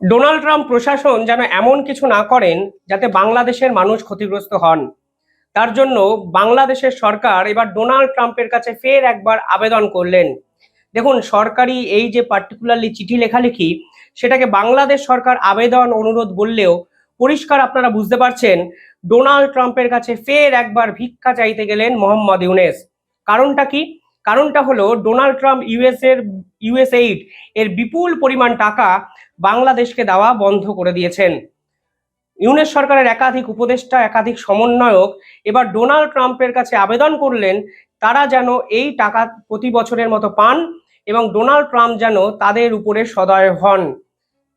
Donald Trump প্রশাসন যেন এমন কিছু না করেন যাতে বাংলাদেশের মানুষ ক্ষতিগ্রস্ত হন। তার জন্য বাংলাদেশের সরকার এবার ডোনাল্ড ট্রাম্পের কাছে ফের একবার আবেদন করলেন। দেখুন, সরকারি এই যে পার্টিকুলারলি চিঠি লেখালেখি, সেটাকে বাংলাদেশ সরকার আবেদন অনুরোধ বললেও পরিষ্কার আপনারা বুঝতে পারছেন, ডোনাল্ড ট্রাম্পের কাছে ফের একবার ভিক্ষা চাইতে গেলেন মোহাম্মদ ইউনেস। কারণটা কি? কারণটা হলো ডোনাল্ড ট্রাম্প ইউএস এর ইউএস এইড এর বিপুল পরিমাণ টাকা বাংলাদেশকে দেওয়া বন্ধ করে দিয়েছেন। ইউনেস সরকারের একাধিক উপদেষ্টা, একাধিক সমন্বয়ক এবার ডোনাল্ড ট্রাম্পের কাছে আবেদন করলেন, তারা যেন এই টাকা প্রতি বছরের মতো পান এবং ডোনাল্ড ট্রাম্প যেন তাদের উপরে সদয় হন।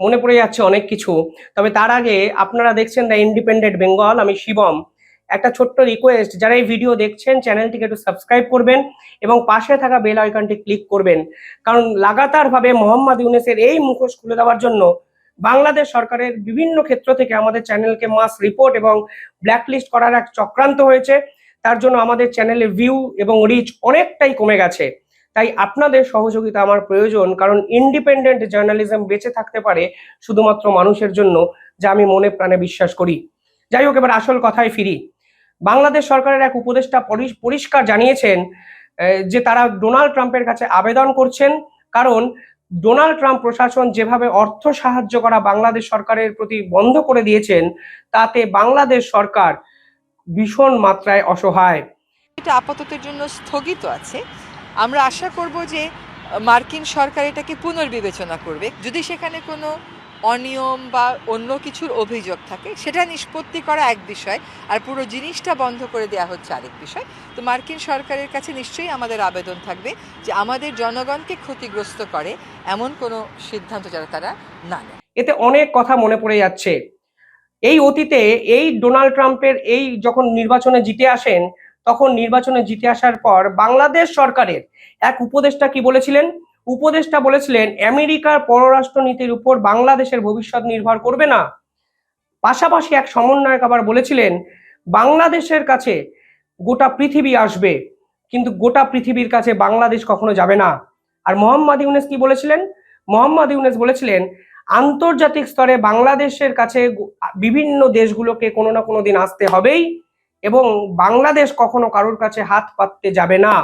মনে পড়ে যাচ্ছে অনেক কিছু। তবে তার আগে আপনারা দেখছেন দ্য ইন্ডিপেন্ডেন্ট বেঙ্গল, আমি শিবম। একটা ছোট্ট রিকোয়েস্ট যারা এই ভিডিও দেখছেন চ্যানেলটিকে একটু সাবস্ক্রাইব করবেন এবং পাশে থাকা বেল আইকনটি ক্লিক করবেন। কারণ লাগাতারভাবে মোহাম্মদ ইউনেসের এই মুখোশ খুলে দেওয়ার জন্য বাংলাদেশ সরকারের বিভিন্ন ক্ষেত্র থেকে আমাদের চ্যানেলকে মাস রিপোর্ট এবং ব্ল্যাকলিস্ট করার এক চক্রান্ত হয়েছে। তার জন্য আমাদের চ্যানেলের ভিউ এবং রিচ অনেকটাই কমে গেছে। তাই আপনাদের সহযোগিতা আমার প্রয়োজন, কারণ ইন্ডিপেন্ডেন্ট জার্নালিজম বেঁচে থাকতে পারে শুধুমাত্র মানুষের জন্য, যা আমি মনে প্রাণে বিশ্বাস করি। যাই হোক, এবার আসল কথায় ফিরি। বাংলাদেশ সরকারের এক উপদেষ্টা পরি- পরিষ্কার জানিয়েছেন যে তারা ডোনাল্ড ট্রাম্পের কাছে আবেদন করছেন। কারণ ডোনাল্ড ট্রাম্প প্রশাসন যেভাবে অর্থ সাহায্য করা বাংলাদেশ সরকারের প্রতি বন্ধ করে দিয়েছেন, তাতে বাংলাদেশ সরকার ভীষণ মাত্রায় অসহায়। এটা আপাততের জন্য স্থগিত আছে। আমরা আশা করব যে মার্কিন সরকার এটাকে পুনর্বিবেচনা করবে। যদি সেখানে কোনো অনিয়ম বা অন্য কিছুর অভিযোগ থাকে, সেটা নিষ্পত্তি করা এক বিষয় আর পুরো জিনিসটা বন্ধ করে দেওয়া হচ্ছে আরেক বিষয়। তো মার্কিন সরকারের কাছে নিশ্চয়ই আমাদের আবেদন থাকবে যে আমাদের জনগণকে ক্ষতিগ্রস্ত করে এমন কোনো সিদ্ধান্ত যারা তারা না নেয়। এতে অনেক কথা মনে পড়ে যাচ্ছে। এই অতীতে এই ডোনাল্ড ট্রাম্পের এই যখন নির্বাচনে জিতে আসেন, তখন নির্বাচনে জিতে আসার পর বাংলাদেশ সরকারের এক উপদেষ্টা কি বলেছিলেন? উপদেষ্টা বলেছিলেন, আমেরিকার পররাষ্ট্র নীতির উপর বাংলাদেশের ভবিষ্যৎ নির্ভর করবে না। পাশাপাশি এক সমন্বয়ক আবার বলেছিলেন, বাংলাদেশের কাছে গোটা পৃথিবী আসবে, কিন্তু গোটা পৃথিবীর কাছে বাংলাদেশ কখনো যাবে না। আর মোহাম্মদ ইউনেস কি বলেছিলেন? মোহাম্মদ ইউনেস বলেছিলেন, আন্তর্জাতিক স্তরে বাংলাদেশের কাছে বিভিন্ন দেশগুলোকে কোনো না কোনো দিন আসতে হবেই, এবং বাংলাদেশ কখনো কারোর কাছে হাত পাততে যাবে না।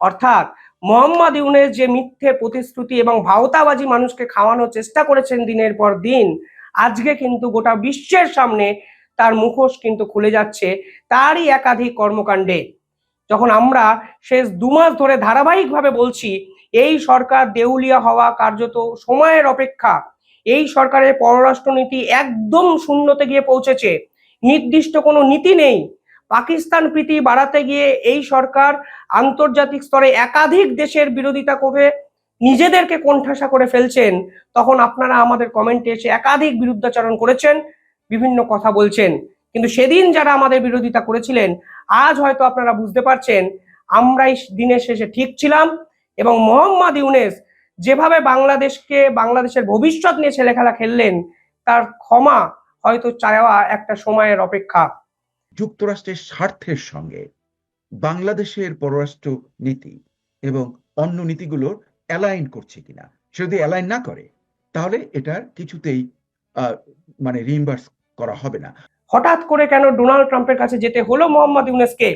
অর্থাৎ মোহাম্মদ ইউনেস যে মিথ্যে প্রতিশ্রুতি এবং ভাওতাবাজি মানুষকে খাওয়ানোর চেষ্টা করেছেন দিনের পর দিন, আজকে কিন্তু গোটা বিশ্বের সামনে তার মুখোশ কিন্তু খুলে যাচ্ছে তারই একাধিক কর্মকাণ্ডে। যখন আমরা শেষ দু মাস ধরে ধারাবাহিকভাবে বলছি, এই সরকার দেউলিয়া হওয়া কার্যত সময়ের অপেক্ষা। এই সরকারের পররাষ্ট্রনীতি একদম শূন্যতে গিয়ে পৌঁছেছে। নির্দিষ্ট কোনো নীতি নেই। পাকিস্তান প্রীতি বাড়াতে গিয়ে এই সরকার আন্তর্জাতিক স্তরে একাধিক দেশের বিরোধিতা করে নিজেদেরকে কোণঠাসা করে ফেলছেন, তখন আপনারা আমাদের কমেন্টে এসে একাধিক বিরুদ্ধাচরণ করেছেন, বিভিন্ন কথা বলছেন। কিন্তু সেদিন যারা আমাদের বিরোধিতা করেছিলেন, আজ হয়তো আপনারা বুঝতে পারছেন, আমরাই দিনের শেষে ঠিক ছিলাম এবং মোহাম্মদ ইউনেস যেভাবে বাংলাদেশকে, বাংলাদেশের ভবিষ্যৎ নিয়ে ছেলেখেলা খেললেন, তার ক্ষমা হয়তো চাওয়া একটা সময়ের অপেক্ষা। যুক্তরাষ্ট্রের স্বার্থের সঙ্গে বাংলাদেশের পররাষ্ট্র নীতি এবং অন্য নীতিগুলোর অ্যালাইন করছে কিনা, সে যদি অ্যালাইন না করে, তাহলে এটার কিছুতেই মানে রিইম্বার্স করা হবে না। হঠাৎ করে কেন ডোনাল্ড ট্রাম্পের কাছে যেতে হলো মোহাম্মদ ইউনেসকে?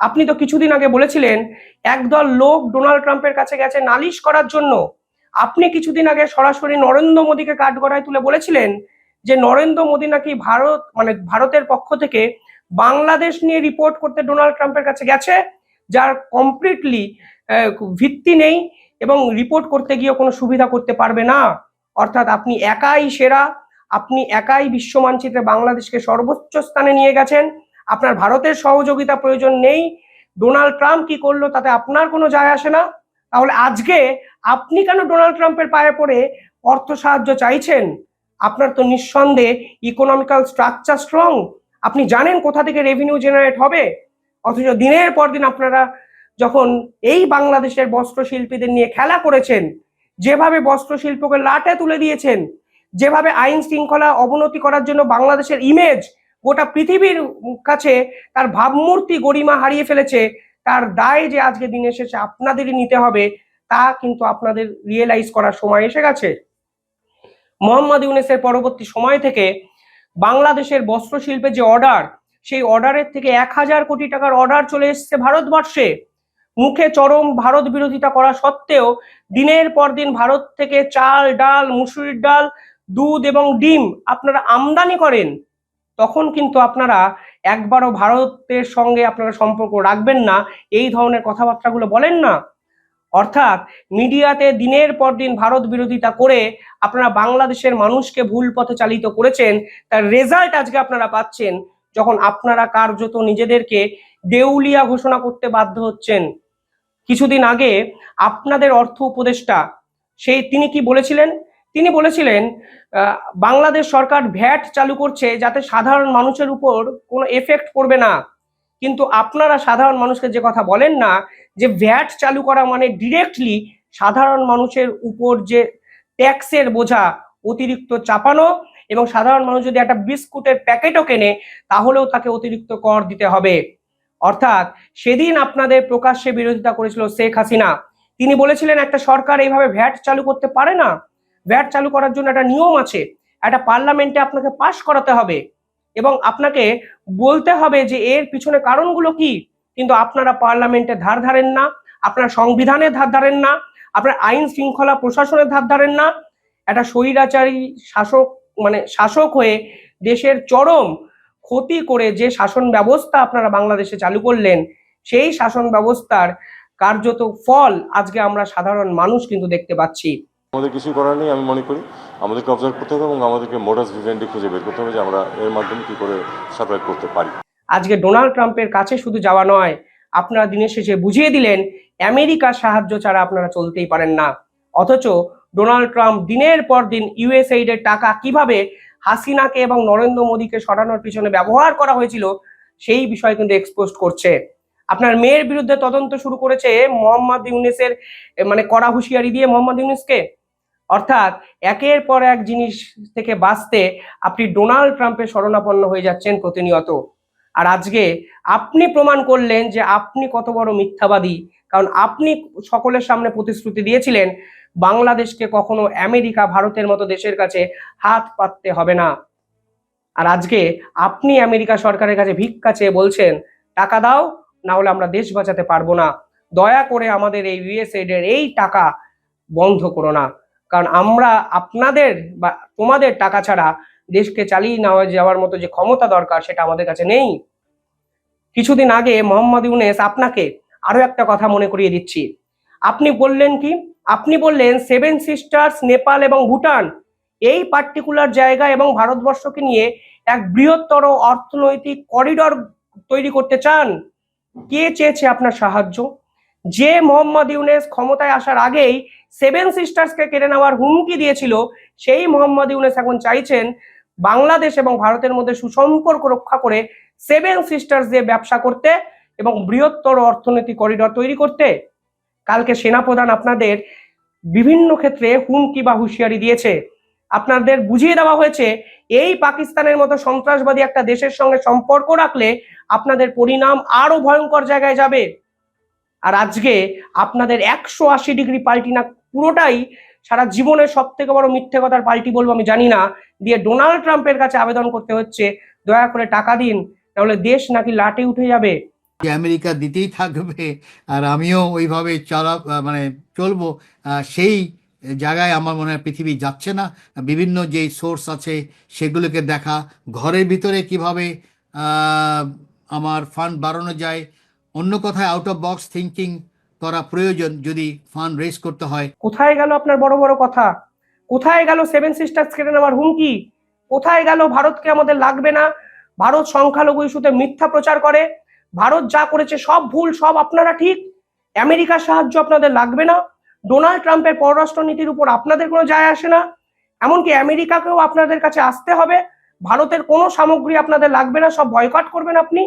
আপনি তো কিছুদিন আগে বলেছিলেন, একদল লোক ডোনাল্ড ট্রাম্পের কাছে গেছে নালিশ করার জন্য। আপনি কিছুদিন আগে সরাসরি নরেন্দ্র মোদীকে কাঠগড়ায় তুলে বলেছিলেন যে, নরেন্দ্র মোদী নাকি ভারত মানে ভারতের পক্ষ থেকে বাংলাদেশ নিয়ে রিপোর্ট করতে ডোনাল্ড ট্রাম্পের কাছে গেছে, যার কমপ্লিটলি ভিত্তি নেই এবং রিপোর্ট করতে গিয়ে কোনো সুবিধা করতে পারবে না। অর্থাৎ আপনি একাই সেরা, আপনি একাই বিশ্ব মানচিত্রে বাংলাদেশকে সর্বোচ্চ স্থানে নিয়ে গেছেন, আপনার ভারতের সহযোগিতা প্রয়োজন নেই। ডোনাল্ড ট্রাম্প কি করল তাতে আপনার কোনো যায় আসে না। তাহলে আজকে আপনি কেন ডোনাল্ড ট্রাম্পের পায়ে পড়ে অর্থ সাহায্য চাইছেন? আপনার তো নিঃসন্দেহে ইকোনমিক্যাল স্ট্রাকচার স্ট্রং আপনি জানেন কোথা থেকে রেভিনিউ জেনারেট হবে? অথচ দিনের পর দিন আপনারা যখন এই বাংলাদেশের বস্ত্র শিল্পীদের নিয়ে খেলা করেছেন, যেভাবে বস্ত্র শিল্পকে লাটে তুলে দিয়েছেন, যেভাবে আইন শৃঙ্খলা অবনতি করার জন্য বাংলাদেশের ইমেজ গোটা পৃথিবীর কাছে তার ভাবমূর্তি গরিমা হারিয়ে ফেলেছে, তার দায় যে আজকে দিন এসেছে আপনাদেরই নিতে হবে, তা কিন্তু আপনাদের রিয়েলাইজ করার সময় এসে গেছে। মোহাম্মদ ইউনেসের পরবর্তী সময় থেকে বাংলাদেশের বস্ত্র শিল্পে যে অর্ডার, সেই অর্ডারের থেকে এক হাজার কোটি টাকার অর্ডার চলে এসছে ভারতবর্ষে। মুখে চরম ভারত বিরোধিতা করা সত্ত্বেও দিনের পর দিন ভারত থেকে চাল, ডাল, মুসুরির ডাল, দুধ এবং ডিম আপনারা আমদানি করেন, তখন কিন্তু আপনারা একবারও ভারতের সঙ্গে আপনারা সম্পর্ক রাখবেন না। এই ধরনের কথাবার্তাগুলো বলেন না। অর্থাৎ মিডিয়াতে দিনের পর দিন ভারত বিরোধিতা করে আপনারা বাংলাদেশের মানুষকে ভুল পথে চালিত করেছেন, তার রেজাল্ট আজকে আপনারা পাচ্ছেন যখন আপনারা কার্যত নিজেদেরকে দেউলিয়া ঘোষণা করতে বাধ্য হচ্ছেন। কিছুদিন আগে আপনাদের অর্থ উপদেষ্টা, সেই তিনি কি বলেছিলেন? তিনি বলেছিলেন বাংলাদেশ সরকার ভ্যাট চালু করছে যাতে সাধারণ মানুষের উপর কোনো এফেক্ট পড়বে না। কিন্তু আপনারা সাধারণ মানুষকে যে কথা বলেন না, যে ভ্যাট চালু করা মানে ডিরেক্টলি সাধারণ মানুষের উপর যে ট্যাক্সের বোঝা অতিরিক্ত চাপানো এবং সাধারণ মানুষ যদি একটা বিস্কুটের প্যাকেটও কেনে, তাহলেও তাকে অতিরিক্ত কর দিতে হবে। অর্থাৎ সেদিন আপনাদের প্রকাশ্যে বিরোধিতা করেছিল শেখ হাসিনা। তিনি বলেছিলেন, একটা সরকার এইভাবে ভ্যাট চালু করতে পারে না। ভ্যাট চালু করার জন্য একটা নিয়ম আছে। একটা পার্লামেন্টে আপনাকে পাশ করাতে হবে। এবং আপনাকে বলতে হবে যে এর পিছনে কারণগুলো কি? কিন্তু আপনারা পার্লামেন্টে ধার ধারেন না, আপনারা সংবিধানের ধার ধারেন না, আপনার আইন শৃঙ্খলা প্রশাসনের ধার ধারেন না। একটা স্বৈরাচারী শাসক মানে শাসক হয়ে দেশের চরম ক্ষতি করে যে শাসন ব্যবস্থা আপনারা বাংলাদেশে চালু করলেন, সেই শাসন ব্যবস্থার কার্যত ফল আজকে আমরা সাধারণ মানুষ কিন্তু দেখতে পাচ্ছি। আমাদের কিছু করার নেই, আমি মনে করি। আমাদেরকে অবজার্ভ করতে হবে এবং আমাদেরকে মোডাস ভিভেন্ডি খুঁজে বের করতে হবে যে আমরা এর মাধ্যমে কি করে সার্ভাইভ করতে পারি। আজকে ডোনাল্ড ট্রাম্পের কাছে শুধু যাওয়া নয়, আপনারা দিনের শেষে বুঝিয়ে দিলেন আমেরিকার সাহায্য ছাড়া আপনারা চলতেই পারেন না। অথচ ডোনাল্ড ট্রাম্প দিনের পর দিন ইউএসএইড এর টাকা কীভাবে হাসিনাকে এবং নরেন্দ্র মোদীকে সরানোর পিছনে ব্যবহার করা হয়েছিল, সেই বিষয় কিন্তু এক্সপোজ করছে। আপনার মেয়ের বিরুদ্ধে তদন্ত শুরু করেছে মোহাম্মদ ইউনেসের মানে কড়া হুঁশিয়ারি দিয়ে মোহাম্মদ ইউনেসকে। অর্থাৎ একের পর এক জিনিস থেকে বাঁচতে আপনি ডোনাল্ড ট্রাম্পের শরণাপন্ন হয়ে যাচ্ছেন প্রতিনিয়ত। আর আজকে আপনি প্রমাণ করলেন যে আপনি কত বড় মিথ্যাবাদী। কারণ আপনি সকলের সামনে প্রতিশ্রুতি দিয়েছিলেন, বাংলাদেশকে কখনো আমেরিকা ভারতের মতো দেশের কাছে হাত পাততে হবে না। আর আজকে আপনি আমেরিকা সরকারের কাছে ভিক্ষা চেয়ে বলছেন, টাকা দাও, না হলে আমরা দেশ বাঁচাতে পারব না। দয়া করে আমাদের এই ইউএসএড এর এই টাকা বন্ধ করো না। কারণ আমরা আপনাদের বা তোমাদের টাকা ছাড়া দেশকে চালিয়ে নেওয়া যাওয়ার মতো যে ক্ষমতা দরকার সেটা আমাদের কাছে নেই। কিছুদিন আগে মোহাম্মদ ইউনেস আপনাকে আরও একটা কথা মনে করিয়ে দিচ্ছি। আপনি বললেন কি? আপনি বললেন সেভেন সিস্টার্স নেপাল এবং ভুটান এই পার্টিকুলার জায়গা এবং ভারতবর্ষকে নিয়ে এক বৃহত্তর অর্থনৈতিক করিডর তৈরি করতে চান। কে চেয়েছে আপনার সাহায্য? যে মোহাম্মদ ইউনেস ক্ষমতায় আসার আগেই সেভেন সিস্টার্সকে কেড়ে নেওয়ার হুমকি দিয়েছিল, সেই মোহাম্মদ ইউনেস এখন চাইছেন বাংলাদেশ এবং ভারতের মধ্যে সুসম্পর্ক রক্ষা করে সেভেন সিস্টার্স দিয়ে ব্যবসা করতে এবং বৃহত্তর অর্থনৈতিক করিডর তৈরি করতে। কালকে সেনাপ্রধান আপনাদের বিভিন্ন ক্ষেত্রে হুমকি বা হুঁশিয়ারি দিয়েছে। আপনাদের বুঝিয়ে দেওয়া হয়েছে, এই পাকিস্তানের মতো সন্ত্রাসবাদী একটা দেশের সঙ্গে সম্পর্ক রাখলে আপনাদের পরিণাম আরও ভয়ঙ্কর জায়গায় যাবে। আর আজকে আপনাদের একশো আশি ডিগ্রি পাল্টি না, পুরোটাই সারা জীবনের সব থেকে বড় মিথ্যে কথার পাল্টি বলব আমি জানি না, দিয়ে ডোনাল্ড ট্রাম্পের কাছে আবেদন করতে হচ্ছে, দয়া করে টাকা দিন, তাহলে দেশ নাকি লাটে উঠে যাবে। আমেরিকা দিতেই থাকবে, আর আমিও ওইভাবে চলা মানে চলবো সেই জায়গায় আমার মনে হয় পৃথিবী যাচ্ছে না। বিভিন্ন যেই সোর্স আছে সেগুলোকে দেখা, ঘরের ভিতরে কীভাবে আমার ফান্ড বাড়ানো যায় অন্য কথায় আউট অফ বক্স থিঙ্কিং করা প্রয়োজন যদি ফান্ড রেজ করতে হয়। কোথায় গেল আপনার বড় বড় কথা? কোথায় গেল সেভেন সিস্টার্স কেটে নেওয়ার হুমকি? কোথায় গেল ভারতকে আমাদের লাগবে না? ভারত সংখ্যালঘু ইস্যুতে মিথ্যা প্রচার করে। ভারত যা করেছে সব ভুল, সব আপনারা ঠিক। আমেরিকার সাহায্য আপনাদের লাগবে না। ডোনাল্ড ট্রাম্পের পররাষ্ট্র নীতির উপর আপনাদের কোনো যায় আসে না। এমনকি আমেরিকাকেও আপনাদের কাছে আসতে হবে। ভারতের কোনো সামগ্রী আপনাদের লাগবে না। সব বয়কট করবেন আপনি।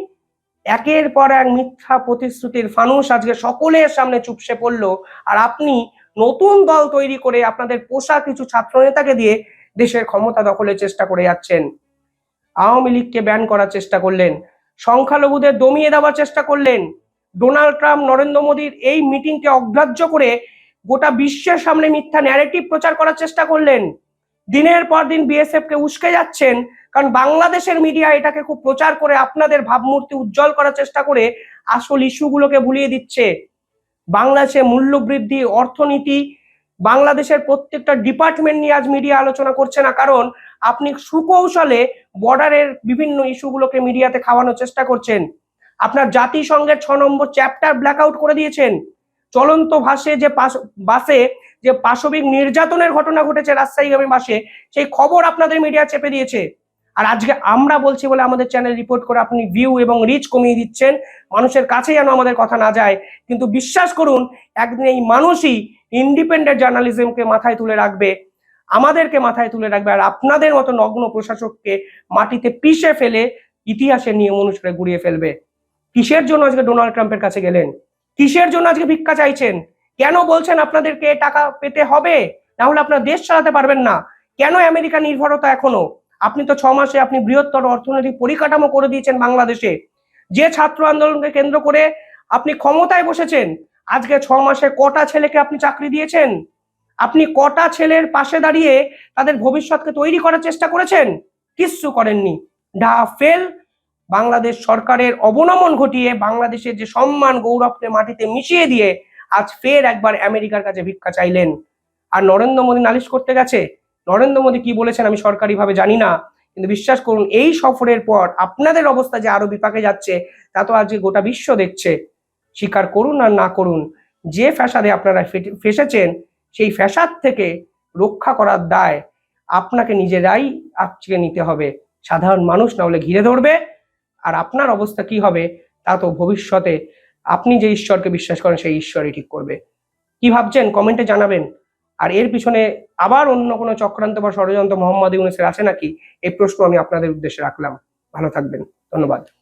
একের পর এক মিথ্যা প্রতিশ্রুতির ফানুস আজকে সকলের সামনে চুপসে পড়ল। আর আপনি নতুন দল তৈরি করে আপনাদের পোষা কিছু ছাত্রনেতাকে দিয়ে দেশের ক্ষমতা দখলের চেষ্টা করে যাচ্ছেন। আওয়ামী লীগকে ব্যান করার চেষ্টা করলেন। সংখ্যালঘুদের দমিয়ে দেওয়ার চেষ্টা করলেন। ডোনাল্ড ট্রাম্প, নরেন্দ্র মোদীর এই মিটিংকে অগ্রাহ্য করে গোটা বিশ্বের সামনে মিথ্যা ন্যারেটিভ প্রচার করার চেষ্টা করলেন। দিনের পর দিন বিএসএফ কে উস্কে যাচ্ছেন, কারণ বাংলাদেশের মিডিয়া এটাকে খুব প্রচার করে আপনাদের ভাবমূর্তি উজ্জ্বল করার চেষ্টা করে আসল ইস্যুগুলোকে ভুলিয়ে দিচ্ছে। বাংলাদেশে মূল্য বৃদ্ধি অর্থনীতি, বাংলাদেশের প্রত্যেকটা ডিপার্টমেন্ট নিয়ে আজ মিডিয়া আলোচনা করছে না, কারণ আপনি সুকৌশলে বর্ডারের বিভিন্ন ইস্যুগুলোকে মিডিয়াতে খাওয়ানোর চেষ্টা করছেন। আপনার জাতিসংঘের ছ নম্বর চ্যাপ্টার ব্ল্যাক আউট করে দিয়েছেন। চলন্ত ভাসে যে বাসে যে পাশবিক নির্যাতনের ঘটনা ঘটেছে রাজশাহীগামী বাসে সেই খবর আপনাদের মিডিয়া চেপে দিয়েছে। আর আজকে আমরা বলছি বলে আমাদের চ্যানেল রিপোর্ট করে আপনি ভিউ এবং রিচ কমিয়ে দিচ্ছেন। মানুষের কাছে যেন আমাদের কথা না যায়। কিন্তু বিশ্বাস করুন, একদিন এই মানুষই ইন্ডিপেন্ডেন্ট জার্নালিজমকে মাথায় তুলে রাখবে, আমাদেরকে মাথায় তুলে রাখবে আর আপনাদের মতো নগ্ন প্রশাসককে মাটিতে পিষে ফেলে ইতিহাসের নিয়ম অনুসারে গুড়িয়ে ফেলবে। কিসের জন্য আজকে ডোনাল্ড ট্রাম্পের কাছে গেলেন? কিসের জন্য আজকে ভিক্ষা চাইছেন? কেন বলছেন আপনাদেরকে টাকা পেতে হবে? না হলে আপনার দেশ চালাতে পারবেন না। কেন আমেরিকা নির্ভরতা এখনও? আপনি তো ছ মাসে আপনি বৃহত্তর অর্থনৈতিক পরিকাঠামো করে দিয়েছেন বাংলাদেশে। যে ছাত্র আন্দোলনকে কেন্দ্র করে আপনি ক্ষমতায় বসেছেন, আজকে ছ মাসে কটা ছেলেকে আপনি চাকরি দিয়েছেন? আপনি কটা ছেলের পাশে দাঁড়িয়ে তাদের ভবিষ্যৎকে তৈরি করার চেষ্টা করেছেন? কিচ্ছু করেননি। ডা ফেল বাংলাদেশ সরকারের অবনমন ঘটিয়ে বাংলাদেশের যে সম্মান গৌরবকে মাটিতে মিশিয়ে দিয়ে আজ ফের একবার আমেরিকার কাছে ভিক্ষা চাইলেন। আর নরেন্দ্র মোদী নালিশ করতে গেছে, নরেন্দ্র মোদী কি বলেছেন আমি সরকারিভাবে জানি না, কিন্তু বিশ্বাস করুন, এই সফরের পর আপনাদের অবস্থা যে আরও বিপাকে যাচ্ছে, তা তো আজকে গোটা বিশ্ব দেখছে। স্বীকার করুন আর না করুন, যে ফ্যাসাদে আপনারা ফেসেছেন, সেই ফ্যাসাদ থেকে রক্ষা করার দায় আপনাকে নিজেরাই আজকে নিতে হবে। সাধারণ মানুষ না হলে ঘিরে ধরবে, আর আপনার অবস্থা কি হবে, তা তো ভবিষ্যতে আপনি যে ঈশ্বরকে বিশ্বাস করেন, সেই ঈশ্বরই ঠিক করবে। কি ভাবছেন? কমেন্টে জানাবেন। আর এর পিছনে আবার অন্য কোনো চক্রান্ত বা ষড়যন্ত্র মোহাম্মদ ইউনুসের আছে নাকি? এই প্রশ্ন আমি আপনাদের উদ্দেশ্যে রাখলাম। ভালো থাকবেন। ধন্যবাদ।